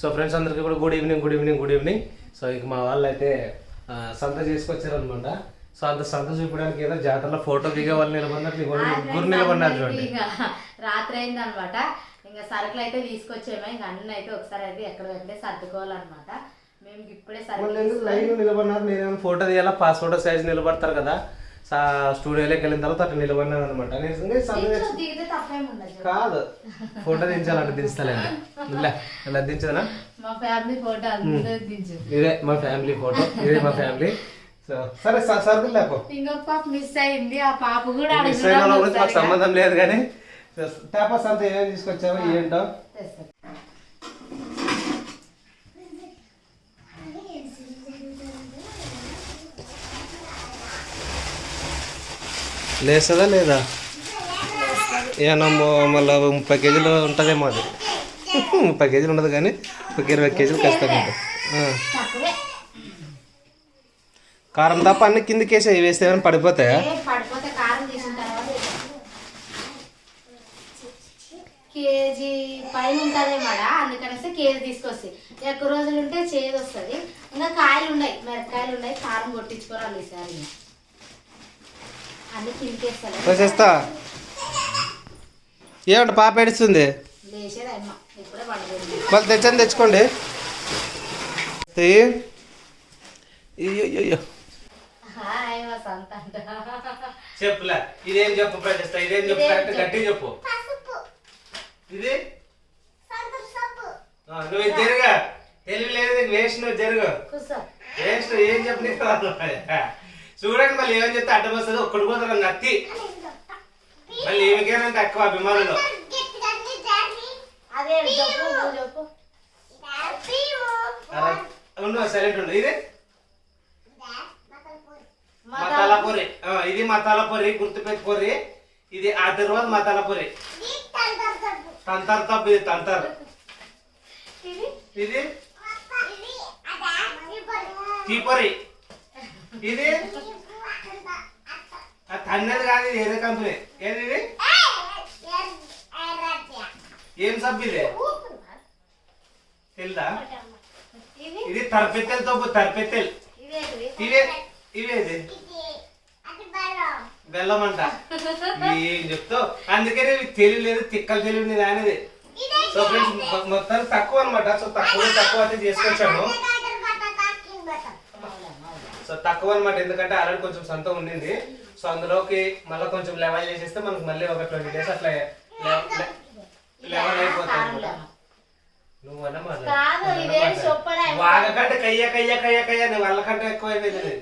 So friends అందరికీ కూడా good evening good evening good evening so ఇక మా వాళ్ళు అయితే సంత చేసుకొచ్చారనమాట సో అంత సంత చూపడానికి ఏదో జాతరలో ఫోటో దిగే వాళ్ళు నిలబడినట్లు ముగ్గురు నిలబడినారు చూడండి. రాత్రి అయింది అనమాట ఇంకా సరుకులు అయితే తీసుకొచ్చేమో. ఇంకా అన్ని అయితే ఒకసారి అయితే ఎక్కడ వెంటనే సర్దుకోవాలన్నమాట. మేము ఇప్పుడే సరుకులు లైన్ నిలబడినారు? నేనేమో ఫోటో తీయాలా పాస్పోర్ట్ సైజ్ నిలబడతారు కదా. స్టూడియోలోకి వెళ్ళిన తర్వాత అట్లా నిలబడినాను అనమాట కాదు. ఫోటో దించాలంటే దించుతలేండి. ఇలా ఇలా దించదనా? మా ఫ్యామిలీ ఫోటో అందరూ దించు ఇదే మా ఫ్యామిలీ ఫోటో ఇదే మా ఫ్యామిలీ. సరే సరుకులు లేకు ఇంకొక పాప మిస్ అయింది ఆ పాప కూడా మిస్ అయిన సంబంధం లేదు కానీ పేపర్స్ అంతా ఏమేమి తీసుకొచ్చావో ఏంటో? లేస్తుందా లేదా? ఏమన్నా మళ్ళీ ముప్పై కేజీలు ఉంటుందేమో అది. ముప్పై కేజీలు ఉండదు కానీ ఒక ఇరవై కేజీలు ఖచ్చితంగా ఉంటుంది. కారం తప్ప అన్ని కిందకి వేసి అవి వేస్తే ఏమైనా పడిపోతాయా? పడిపోతే కేజీ పైన ఉంటుంది మాట అందుకనేసి కేజీ తీసుకొస్తాయి. ఎక్కువ రోజులు ఉంటే చేదు వస్తుంది. ఇంకా కాయలు ఉన్నాయి మిరపకాయలు ఉన్నాయి కారం కొట్టించుకోవాలి ఈసారి. వచ్చేస్తా. ఏమంట పాప ఏడుస్తుంది? మళ్ళీ తెచ్చని తెచ్చుకోండి. చెప్పులే ఇదేం చెప్పు ప్రజెస్తా ఇదేం చెప్పు కరెక్ట్ చెప్పు? గట్టి చెప్పు. ఇది? ఆ, నువ్వు జరుగా. తెలివి లేదు నీకు వేస్ట్ నువ్వు జరుగు. వేస్ట్ ఏం చెప్పు నీకు చూడండి మళ్ళీ ఏమని చెప్తే అడ్డం వస్తుంది? ఒక్కడు పోతారు నత్తి మళ్ళీ ఏమికేనంటే ఎక్కువ అభిమానులు. సైలెంట్ ఉండు. ఇది? మతాల పొరి ఇది మతాల పొరి గుర్తు పెట్టుకోరి ఇది ఆ తర్వాత మతాల పొరి తంతర్ తప్పు ఇది తంతర్. ఇది? ఇది? తీపొరి ఇది? తన్నది కాదు ఇది ఏదో కంపెనీ. ఏది ఇది? ఏం సబ్బు ఇది? తెలుదా? ఇది ఇది తర్పెత్తెల్ తప్పు తర్పెత్తెల్. ఇవే ఇవేది? బెల్లం అంట ఏం చెప్తావు? అందుకే తెలియలేదు తిక్కలు తెలియదు నీది అనేది సో ఫ్రెండ్స్ మొత్తం తక్కువ అనమాట సో తక్కువ తక్కువ అయితే తీసుకొచ్చాము సో తక్కువ అనమాట ఎందుకంటే ఆల్రెడీ కొంచెం సొంతం ఉండింది. సో అందులోకి మళ్ళీ కొంచెం లెవెల్ చేసేస్తే మనకు మళ్ళీ ఒక ట్వంటీ డేస్ అట్లా లెవెల్ అయిపోతుంది నువ్వు అన్నమాట. వాగకంటే కయ్య కయ్య కయ్య కయ్య నీ వాళ్ళకంటే ఎక్కువ అయిపోయింది.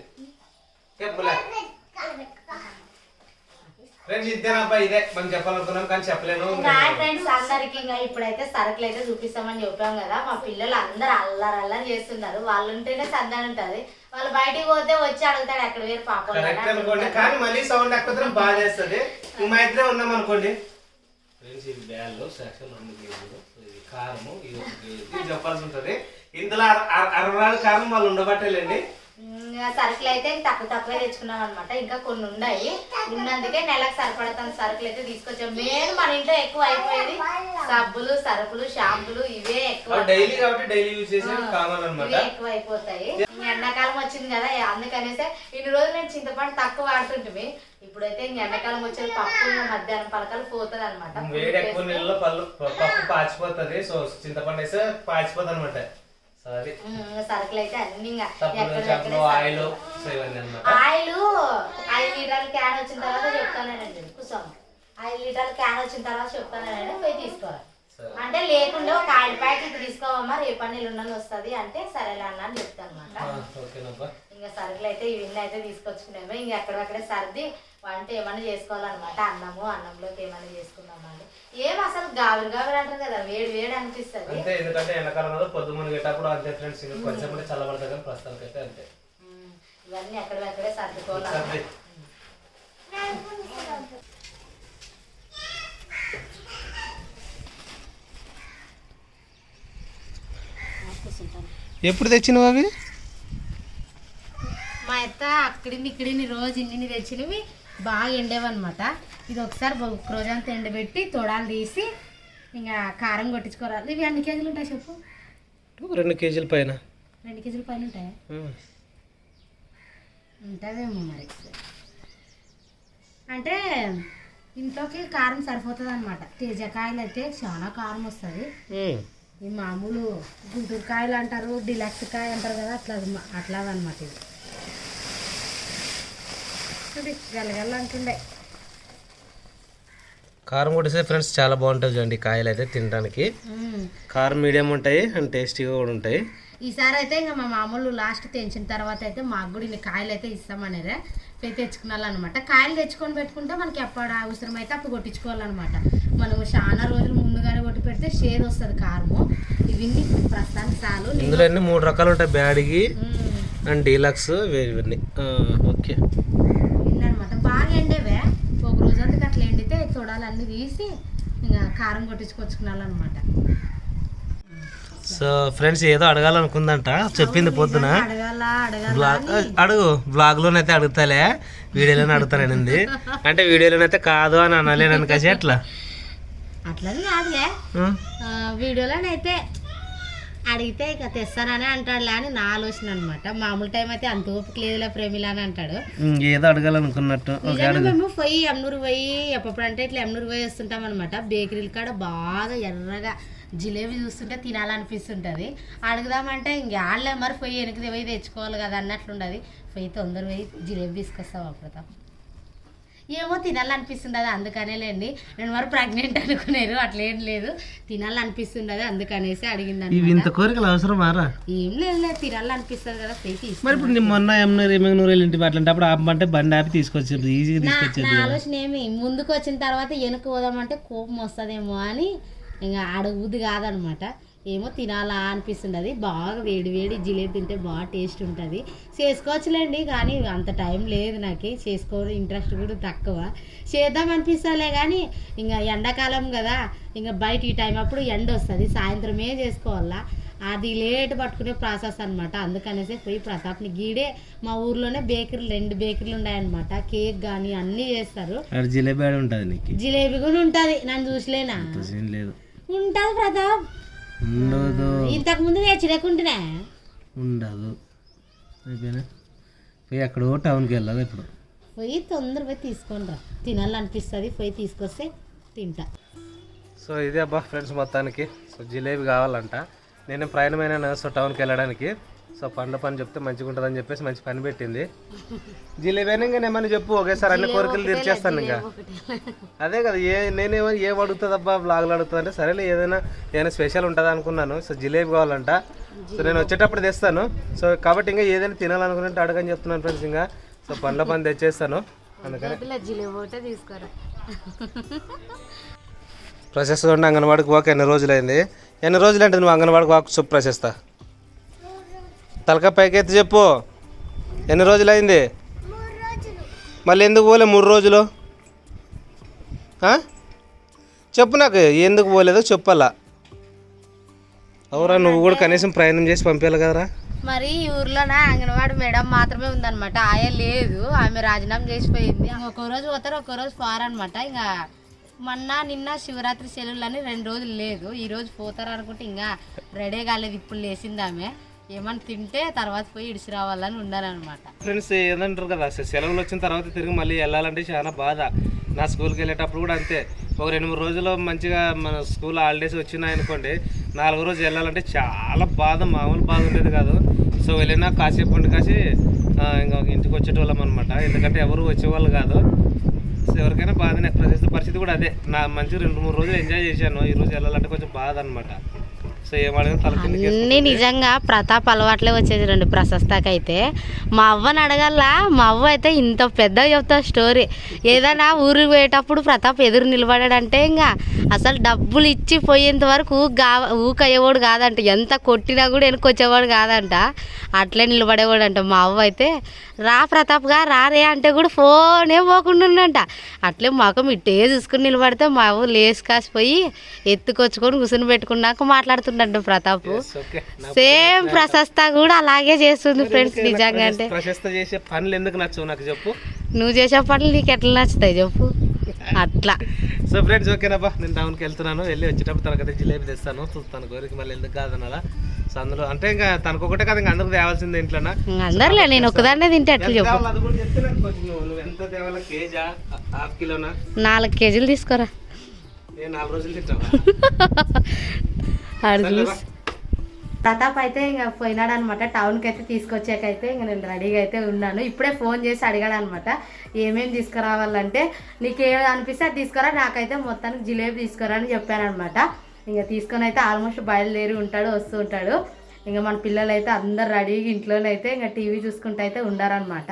చెప్పులే ఫ్రెండ్స్ ఇద్దేనబ్బా ఇదే. మనం చెప్పాలనుకున్నాం కానీ చెప్పలేను. హాయ్ ఫ్రెండ్స్ అందరికి ఇంకా ఇప్పుడైతే సరుకులు అయితే చూపిస్తామని చెప్పాం కదా. మా పిల్లలు అందరు అల్లరి అల్లరి చేస్తున్నారు. వాళ్ళు ఉంటేనే సందడి ఉంటది. వాళ్ళు బయటికి పోతే వచ్చి అడుగుతాడు ఎక్కడ వేరు పాపం కరెక్ట్ అనుకోండి. కానీ మళ్ళీ సౌండ్ ఎక్కువ బాధ చేస్తుంది మా ఇద్దరే ఉన్నాం అనుకోండి. ఫ్రెండ్స్ ఇది బ్యాల్లో సెక్షన్ రెండు కేజీలు ఇది కారము ఇది చెప్పాల్సి ఉంటుంది. ఇందులో అర- అర- అరవై కారం వాళ్ళు ఉండబట్టేలేండి. ఇంకా సరుకులు అయితే తక్కువ తక్కువే తెచ్చుకున్నాం అనమాట ఇంకా కొన్ని ఉన్నాయి. ఉన్నందుకే నెలకు సరిపడతాం సరుకులు అయితే తీసుకొచ్చాం. మెయిన్ మన ఇంట్లో ఎక్కువ అయిపోయేది సబ్బులు సరుకులు షాంపులు ఇవే ఎక్కువ. డైలీ కాబట్టి డైలీ యూజ్ ఇవే ఎక్కువ అయిపోతాయి ఎండాకాలం వచ్చింది కదా అందుకనేసే ఇన్ని రోజులు నేను చింతపండు తక్కువ వాడుతుంటివి ఇప్పుడైతే ఇంక ఎండాకాలం వచ్చేది పప్పు మధ్యాహ్నం పలకలు పోతుంది అనమాట వేడి ఎక్కువ నీళ్ళలో పళ్ళు పప్పు పాచిపోతుంది. సో చింతపండు వేస్తే పాచిపోతుంది అనమాట సరుకులు అయితే అన్ని ఆయిల్ ఆయిల్ ఐదు లీటర్ల క్యాన్ వచ్చిన తర్వాత చెప్తానండి కూర్చోమ్మ ఐదు లీటర్ల క్యాన్ వచ్చిన తర్వాత చెప్తానండి పోయి తీసుకోవాలి. అంటే లేకుండా ఒక ఆయిల్ ప్యాకెట్ తీసుకోవమ్మా రేపు పన్నీళ్ళు ఉన్నది వస్తుంది అంటే సరేలే అన్న అని చెప్తాను అనమాట ఇంకా సరుకులు అయితే ఇవన్నీ అయితే తీసుకొచ్చుకున్నాము ఇంకా ఎక్కడెక్కడే సర్ది వంట ఏమైనా చేసుకోవాలన్నమాట? అన్నము అన్నంలోకి ఏమైనా చేసుకుందామా అని. ఏం అసలు గాబరి గాబరి అంటారు కదా వేడి వేడి అనిపిస్తుంది. అంతే ఎందుకంటే ఎండాకాలంలో పొద్దు మునిగేటప్పుడు అంతే ఫ్రెండ్స్ ఇంకా కొంచెం కూడా చల్లబడతాయి కానీ ప్రస్తుతానికి అయితే అంతే ఇవన్నీ ఎక్కడెక్కడే సర్దుకోవాలి ఎప్పుడు తెచ్చినవి అవి? మా అత్త అక్కడిని ఇక్కడిని రోజు ఇన్ని తెచ్చినవి. బాగా ఎండేవన్నమాట. ఇది ఒకసారి ఒక రోజంతా ఎండబెట్టి తొడాలు తీసి ఇంకా కారం కొట్టించుకోవాలి ఇవి అన్ని కేజీలు ఉంటాయి చెప్పు? రెండు కేజీల పైన. రెండు కేజీల పైన ఉంటాయా? ఉంటుందేమో మరి. అంటే ఇంట్లోకి కారం సరిపోతుంది అనమాట తేజకాయలు అయితే చాలా కారం వస్తుంది. ఈ మామూలు గుంటూరు కాయలు అంటారు డిలక్స్ కాయ అంటారు కదా అట్లా అట్లా అనమాట ఇది అంటుండే కారం కొట్టేస్తే ఫ్రెండ్స్ చాలా బాగుంటుంది చూడండి కాయలు అయితే తినడానికి. కారం మీడియం ఉంటాయి అండ్ టేస్టీగా కూడా ఉంటాయి. ఈసారి అయితే ఇంకా మా మామూలు లాస్ట్ తెంచిన తర్వాత అయితే మాకు కూడా ఇన్ని కాయలు అయితే ఇస్తామనేదే. తెచ్చుకున్నాలన్నమాట. కాయలు తెచ్చుకొని పెట్టుకుంటే మనకి ఎప్పుడు అవసరం అయితే అప్పుడు కొట్టించుకోవాలన్నమాట. మనము చాలా రోజులు ముందుగానే కొట్టి పెడితే షేర్ వస్తుంది కారము. ఇవన్నీ ప్రస్తుతానికి చాలు. ఇందులో మూడు రకాలు ఉంటాయి. బ్యాడిగి. అండ్ డీలక్స్ ఇవన్నీ. ఓకే. బాగా ఎండేవే. ఒక రోజు అంతకు అట్లా ఎండితే తొడాలన్నీ తీసి ఇంకా కారం కొట్టించుకొచ్చుకున్నాలన్నమాట. సో ఫ్రెండ్స్ ఏదో అడగాలనుకుందంట. చెప్పింది పొద్దున. బ్లాగ్ అడుగు. బ్లాగ్ లోనైతే అడుగుతాలే. వీడియోలోనే అడుగుతానండి అంటే వీడియోలోనైతే కాదు అని అనలేను kasi అట్లా? అట్లని కాదులే. వీడియోలోనైతే అడిగితే ఇక తెస్తానని అంటాడులే అని నా ఆలోచన అనమాట మామూలు టైం అయితే అంత ఓపిక లేదులే ప్రేమిలా అని అంటాడు. ఏదో అడగాలనుకున్నట్టు మేము పోయి ఎమ్నూరు పోయి ఎప్పుడు అంటే ఇట్లా ఎమ్నూరు పోయి వస్తుంటాం అనమాట బేకరీల కాడ బాగా ఎర్రగా జిలేబీ చూస్తుంటే తినాలనిపిస్తుంటది. అడుగుదామంటే ఇంక ఆడలే మరి పోయి వెనక్కి పోయి తెచ్చుకోవాలి కదా అన్నట్లుండదు. పోయి తొందర పోయి జిలేబీ తీసుకొస్తావా ప్రతాప్ ఏమో తినాలనిపిస్తుండదు అందుకనేలేండి. నేను మరి ప్రెగ్నెంట్ అనుకునేరు అట్లేం లేదు. తినాలనిపిస్తుండదు అందుకనేసి అడిగింది ఇవి ఇంత కోరికలు అవసరం మారా? ఏం లేదు లేదు తినాలనిపిస్తుంది కదా పోయి మరి ఇప్పుడు నేను మొన్న ఎమ్మెనూరు వెళ్ళింటి అట్లాంటప్పుడు ఆపమంటే బండి ఆపి తీసుకొచ్చి ఈజీగా తీసుకొచ్చేది ఆలోచన ఏమి? ముందుకు వచ్చిన తర్వాత వెనక్కి పోదామంటే కోపం వస్తుందేమో అని ఇంకా అడుగుది కాదనమాట. ఏమో తినాలా అనిపిస్తుంది అది బాగా వేడి వేడి జిలేబీ తింటే బాగా టేస్ట్ ఉంటుంది. చేసుకోవచ్చులేండి కానీ అంత టైం లేదు నాకు. చేసుకోవడం ఇంట్రెస్ట్ కూడా తక్కువ. చేద్దాం అనిపిస్తలే కానీ ఇంకా ఎండాకాలం కదా ఇంకా బయట ఈ టైం అప్పుడు ఎండ వస్తుంది. సాయంత్రమే చేసుకోవాలా. అది లేట్ పట్టుకునే ప్రాసెస్ అనమాట అందుకనేసి పోయి ప్రతాప్ని గీడే మా ఊర్లోనే బేకరీలు రెండు బేకరీలు ఉన్నాయన్నమాట. కేక్ కానీ అన్నీ చేస్తారు. జిలేబీ ఉంటుంది జిలేబీ కూడా ఉంటుంది. నన్ను చూసలేనా? లేదు. ఉంటుంది ప్రతాప్. ఉండదు. ఇంతకు ముందు తెచ్చినకుంటున్నా ఉండదు. అయిపోయినా? పోయి ఎక్కడో టౌన్కి వెళ్ళాలి ఇప్పుడు. పోయి తొందర పోయి తీసుకొని రా. తినాలనిపిస్తుంది పోయి తీసుకొస్తే తింటా. సో ఇదే అబ్బా ఫ్రెండ్స్ మొత్తానికి. సో జిలేబీ కావాలంట. నేను ప్రయాణమైన సో టౌన్కి వెళ్ళడానికి. సో పండ్ల పని చెప్తే మంచిగా ఉంటుందని చెప్పేసి మంచి పని పెట్టింది. జిలేబీ అయినా ఇంకా నేమని చెప్పు ఒకేసారి అన్ని కోరికలు తీర్చేస్తాను ఇంకా. అదే కదా ఏ నేనేమో ఏం అడుగుతుంది అబ్బా బ్లాగ్లో అడుగుతుంది అంటే సరేలే ఏదైనా ఏదైనా స్పెషల్ ఉంటుంది అనుకున్నాను. సో జిలేబీ కావాలంట. సో నేను వచ్చేటప్పుడు తెస్తాను. సో కాబట్టి ఇంకా ఏదైనా తినాలనుకున్నట్టు అడగని చెప్తున్నాను ఫ్రెండ్స్ ఇంకా. సో పండ్ల పని తెచ్చేస్తాను. అందుకని. తీసుకోరా. ప్రశస్త ఉండి అంగన్వాడికి వాక్ ఎన్ని రోజులైంది? ఎన్ని రోజులు అంటే నువ్వు అంగన్వాడికి వాక్ చెప్పు ప్రశస్త. తలక పైకెత్తి చెప్పు. ఎన్ని రోజులైంది? మళ్ళీ ఎందుకు పోలే మూడు రోజులు? చెప్పు నాకు ఎందుకు పోలేదో చెప్పాలా? అవురా నువ్వు కూడా కనీసం ప్రయాణం చేసి పంపించాలి కదరా. మరి ఈ ఊర్లోన? అంగన్వాడి మేడం మాత్రమే ఉందన్నమాట. ఆయ లేదు. ఆమె రాజీనామా చేసిపోయింది. ఒక్కో రోజు పోతారు ఒక్కో రోజు పోరనమాట ఇంకా మొన్న నిన్న శివరాత్రి సెలవులని రెండు రోజులు లేదు. ఈ రోజు పోతారు అనుకుంటే ఇంకా రెడీ కాలేదు. ఇప్పుడు లేచింది ఆమె. ఏమన్నా తింటే తర్వాత పోయి ఇడిచి రావాలని ఉన్నారనమాట ఫ్రెండ్స్ ఏదంటారు కదా సెలవులు వచ్చిన తర్వాత తిరిగి మళ్ళీ వెళ్ళాలంటే చాలా బాధ. నా స్కూల్కి వెళ్ళేటప్పుడు కూడా అంతే. ఒక రెండు మూడు రోజులు మంచిగా మన స్కూల్ హాలిడేస్ వచ్చినాయనుకోండి నాలుగో రోజు వెళ్ళాలంటే చాలా బాధ మామూలు బాధ ఉండేది కాదు. సో వెళ్ళినా కాసేపు ఉండి కాసి ఇంకా ఇంటికి వచ్చేటోళ్ళం అనమాట ఎందుకంటే ఎవరు వచ్చేవాళ్ళు కాదు. సో ఎవరికైనా బాధనే ప్రస్తుత పరిస్థితి కూడా అదే. నా మంచి రెండు మూడు రోజులు ఎంజాయ్ చేశాను. ఈ రోజు వెళ్ళాలంటే కొంచెం బాధ అనమాట అన్నీ నిజంగా ప్రతాప్ అలవాట్లే వచ్చేది రెండు ప్రశస్తకైతే. మా అవ్వని అడగల్లా మా అవ్వ అయితే ఇంత పెద్దగా చెప్తా స్టోరీ. ఏదైనా ఊరికి పోయేటప్పుడు ప్రతాప్ ఎదురు నిలబడాడంటే ఇంకా అసలు డబ్బులు ఇచ్చి పోయేంత వరకు గా ఊకయ్యేవాడు కాదంట. ఎంత కొట్టినా కూడా వెనుకొచ్చేవాడు కాదంట. అట్లే నిలబడేవాడు అంట మా అవ్వ అయితే రా ప్రతాప్గా రారే అంటే కూడా ఫోనే పోకుండా ఉండంట అట్లే మొఖం ఇట్టే చూసుకుని నిలబడితే మా లేచి కాసిపోయి ఎత్తుకొచ్చుకొని కూర్చుని పెట్టుకున్నాక మాట్లాడుతుండంట ప్రతాప్. సేమ్ ప్రశస్త కూడా అలాగే చేస్తుంది ఫ్రెండ్స్ నిజంగా అంటే. ప్రశస్త చేసే పనులు ఎందుకు నచ్చవు నాకు చెప్పు. నువ్వు చేసే పనులు నీకు ఎట్లా నచ్చుతాయి చెప్పు. అట్లా. సో ఫ్రెండ్స్ ఓకేనాబా నేను టౌన్కి వెళ్తున్నాను. వెళ్ళి వచ్చేటప్పుడు తనకైతే జిలేబీ తెస్తాను. చూస్తాను. కోరికి మళ్ళీ ఎందుకు కాదనాలా? సందులో అంటే ఇంకా తనకు ఒకటే కదా ఇంకా అందరికి తేవాల్సింది ఇంట్లోనా? అందరులే నేను ఒకదాన్నే తింటే ఎట్లా చెప్పు. నువ్వు ఎంత తేవాలా కేజా? హాఫ్ కిలోనా? నాలుగు కేజీలు తీసుకోరా. నేను నాలుగు రోజులు తింటావా? ఆడు సర్లేరా. చూసి. ప్రతాప్ అయితే ఇంకా పోయినాడు అనమాట టౌన్కి అయితే తీసుకొచ్చాకైతే ఇంకా నేను రెడీగా అయితే ఉన్నాను. ఇప్పుడే ఫోన్ చేసి అడిగాడు అనమాట ఏమేమి తీసుకురావాలంటే? నీకు ఏది అనిపిస్తే అది తీసుకురా నాకైతే మొత్తానికి జిలేబీ తీసుకురా అని చెప్పాను అనమాట ఇంకా తీసుకొని అయితే ఆల్మోస్ట్ బయలుదేరి ఉంటాడు వస్తూ ఉంటాడు. ఇంకా మన పిల్లలు అయితే అందరు రెడీగా ఇంట్లోనే అయితే ఇంకా టీవీ చూసుకుంటూ అయితే ఉండారనమాట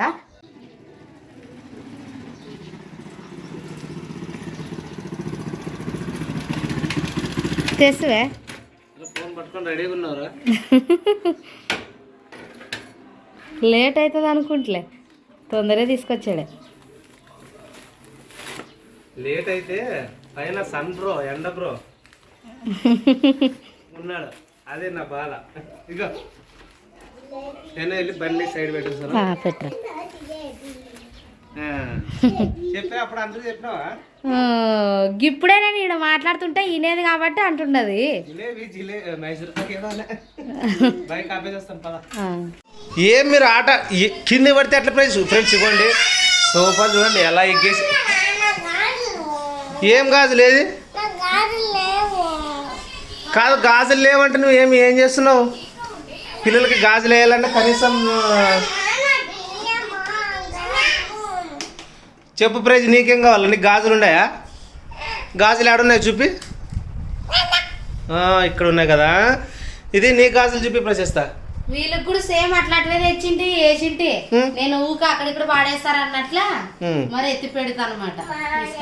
తెసువే? లేట్ అవుతుంది అనుకుంటలే. తొందరగా తీసుకొచ్చాడే. లేట్ అయితే పైన సన్ బ్రో ఎండ బ్రో ఉన్నాడు? అదే నా బాధ ఇగో. నేను వెళ్ళి బండి సైడ్ పెట్టేస్తాను ఆ, పెట్టరా చెప్పా అప్పుడు అందరూ చెప్పినావా? ఆ, ఇప్పుడే నేను ఇక్కడ మాట్లాడుతుంటే ఈనేది కాబట్టి అంటున్నది. ఏం మీరు ఆట? కింద పడితే ఎట్లా ప్రైస్ ఫ్రెండ్స్ ఇవ్వండి. సోఫా చూడండి ఎలా ఎగ్గేసి. ఏం గాజు లేదు కాదు గాజులు లేవంటే నువ్వు ఏమి ఏం చేస్తున్నావు? పిల్లలకి గాజులు వేయాలంటే కనీసం చెప్పు ప్రైజ్ నీకేం కావాలి? నీకు గాజులు ఉన్నాయా? గాజులు ఏడున్నాయి చూపి. ఇక్కడ ఉన్నాయి కదా. ఇది నీ గాజులు చూపి ప్రశస్తా వీళ్ళకి కూడా సేమ్ అట్లాంటివే తెచ్చింటి వేసింటి. నేను ఊక అక్కడిక్కడ పాడేస్తారు అన్నట్ల. మరి ఎత్తి పెడతా అనమాట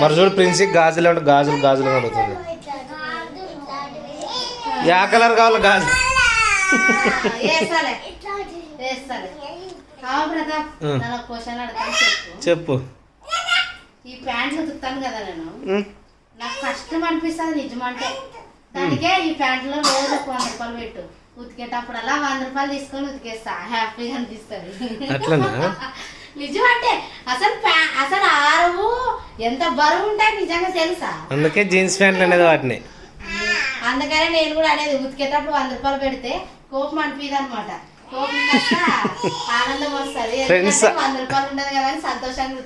మరి చూడు ప్రిన్సి గాజులు అంటే గాజులు గాజులు అడుగుతుంది. యా కలర్ కావాలి గాజు చెప్పు. ఈ ప్యాంట్లు ఉతుకుతాను కదా నేను. నాకు కష్టం అనిపిస్తుంది నిజమంటే. దానికే ఈ ప్యాంట్లో రోజు ఒక వంద రూపాయలు పెట్టు. ఉతికేటప్పుడల్లా వంద రూపాయలు తీసుకొని ఉతికేస్తా. హ్యాపీగా అనిపిస్తుంది. అట్లనా? నిజం అంటే అసలు అసలు ఆరువు ఎంత బరువు ఉంటాయి నిజంగా తెలుసా? అందుకే జీన్స్ ప్యాంట్లు అనేది వాటిని. అందుకనే నేను కూడా అనేది ఉతికేటప్పుడు వంద రూపాయలు పెడితే కోపం అనిపిది అనమాట ఉతికేస్తా.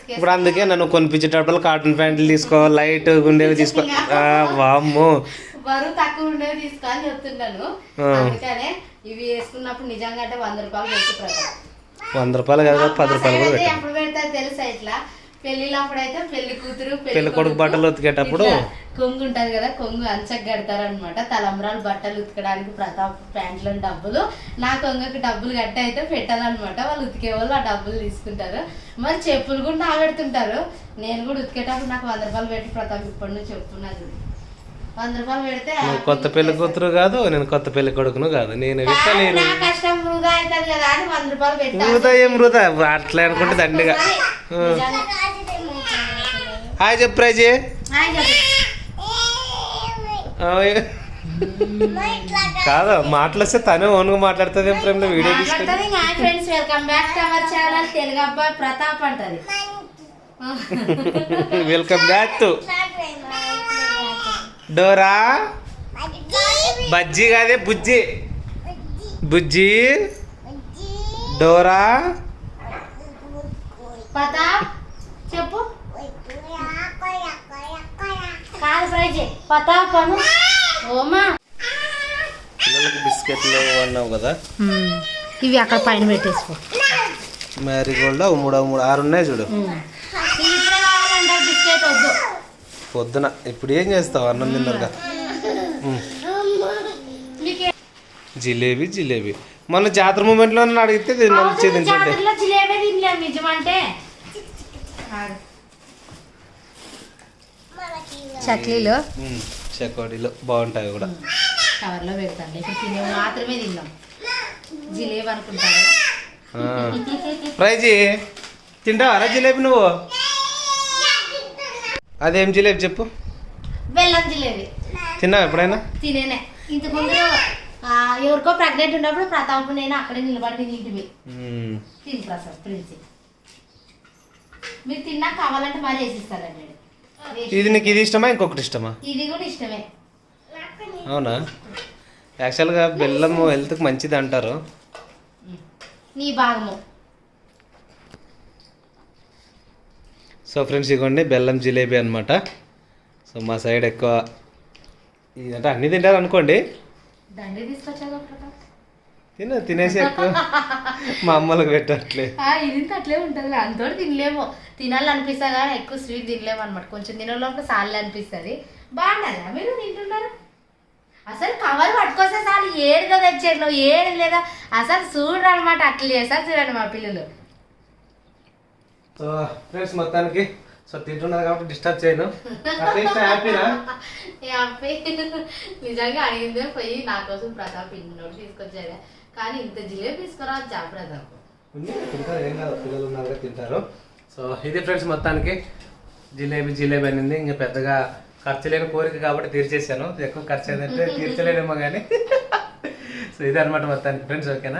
ఇప్పుడు అందుకే నన్ను కొనిపించేటప్పుడు కాటన్ ప్యాంట్లు తీసుకో లైట్ ఉండేవి తీసుకో. వామ్మో. బరువు తక్కువ ఉండేవి తీసుకో అని చెప్తున్నాను. అందుకనే ఇవి వేసుకున్నప్పుడు నిజంగా అంటే వంద రూపాయలు పెట్టి వంద రూపాయలు కాదు పది రూపాయలు కూడా పెట్టాను ఎప్పుడు పెడతారు తెలుసా ఇట్లా? పెళ్ళి కూతురు పెళ్ళి కొడుకు బట్టలు ఉతికేటప్పుడు కొంగు ఉంటది కదా కొంగు అంచకు కడతారు అనమాట తలంబ్రాలు బట్టలు ఉతకడానికి ప్రతాప్ ప్యాంట్ల డబ్బులు. నా కొంగకి డబ్బులు కట్టి అయితే పెట్టాలన్నమాట. వాళ్ళు ఉతికే వాళ్ళు ఆ డబ్బులు తీసుకుంటారు. మరి చెప్పులు కూడా నా పెడుతుంటారు నేను కూడా ఉతికేటప్పుడు నాకు వంద రూపాయలు పెట్టి ప్రతాప్ ఇప్పటి నుంచి చెప్తున్నా చూడు వంద రూపాయలు పెడితే నువ్వు కొత్త పెళ్ళి కూతురు కాదు నేను కొత్త పెళ్ళి కొడుకును కాదు నేను విత్త కాదు, నేను నా కష్టం వృధా ఏం మృత అట్లా అనుకుంటే దండిగా. హాయ్ చెప్పు చెప్పు. కాదు మాటలొస్తే తనే ఓన్గా మాట్లాడుతుంది ఏం ప్రేమ video friends welcome back to our channel Telugu అబ్బాయి ప్రతాప్ అంటది. Welcome back to. డోరా? బజ్జీ. కాదే బుజ్జి. బుజ్జి. డోరా? చెప్పు. పిల్లలకి బిస్కెట్లు అన్నావు కదా. ఇవి అక్కడ పైన పెట్టేసుకో. మ్యారీగోల్డ్ మూడు మూడు ఆరు ఉన్నాయి చూడు ఇవి ఇప్పుడే కావాలంటే బిస్కెట్ వద్దు పొద్దున ఇప్పుడు ఏం చేస్తావు? అన్నం తిన్నారుగా జిలేబీ జిలేబీ. మొన్న జాతర మూమెంట్లో అడిగితే చట్లీలు ఉమ్, చకోడీలు. బాగుంటాయి కూడా. కవర్లో పెడతాను ఇప్పుడు తినేవి మాత్రమే తిన్నాం జిలేబీ అనుకుంటా తింటావారా జిలేబీ నువ్వు? అదేం జిలేబీ చెప్పు. బెల్లం జిలేబీ. తిన్నావా ఎప్పుడైనా? తినేనే. ఇంతకుముందు ఎవరికో ప్రెగ్నెంట్ ఉన్నప్పుడు ప్రతాప్ నేను అక్కడే నిలబడి తింటివి. తిని ప్రసాద్ మీరు తిన్నా కావాలంటే మరి వేసిస్తారండి ఇది నీకు ఇది ఇష్టమా? ఇంకొకటి ఇష్టమా? ఇది కూడా ఇష్టమే. అవునా? యాక్చువల్గా బెల్లం హెల్త్కి మంచిది అంటారు. నీ భాగము. సో ఫ్రెండ్స్ ఇగోండి బెల్లం జిలేబీ అనమాట సో మా సైడ్ ఎక్కువ ఇదంటే అన్నీ తింటారు అనుకోండి. తిన తినేసి ఎక్కువ మా అమ్మలకు పెట్టట్లే. ఆ, ఇది అట్లే ఉంటుంది అంతో తినలేము. తినాలనిపిస్తా కానీ ఎక్కువ స్వీట్ తినలేము అనమాట కొంచెం తినలోపు సార్లు అనిపిస్తుంది. బాగుండదా మీరు తింటున్నారు? అసలు కవర్ పట్టుకొస్తే సార్లు ఏడుగా తెచ్చారు ఏడు లేదా? అసలు చూడరు అనమాట అట్లా చేస్తారు చూడండి మా పిల్లలు. సో ఫ్రెండ్స్ మొత్తానికి సో తింటున్నారు కాబట్టి డిస్టర్బ్ చేయను. అట్లీస్ట్ హ్యాపీనా హ్యాపీ నిజంగా అడిగిందే పోయి నా కోసం ప్రతాప్ ఇన్నోటి తీసుకొచ్చాడే. కానీ ఇంత జిలేబీ తీసుకురా ప్రతాప్. తింటారు ఏం కాదు పిల్లలు ఉన్నారు తింటారు. సో ఇది ఫ్రెండ్స్ మొత్తానికి. జిలేబీ జిలేబీ అనింది ఇంకా పెద్దగా ఖర్చు లేని కోరిక కాబట్టి తీర్చేసాను ఎక్కువ ఖర్చు అయిందంటే తీర్చలేనేమో కానీ సో ఇది అనమాట మొత్తానికి ఫ్రెండ్స్ ఓకేనా?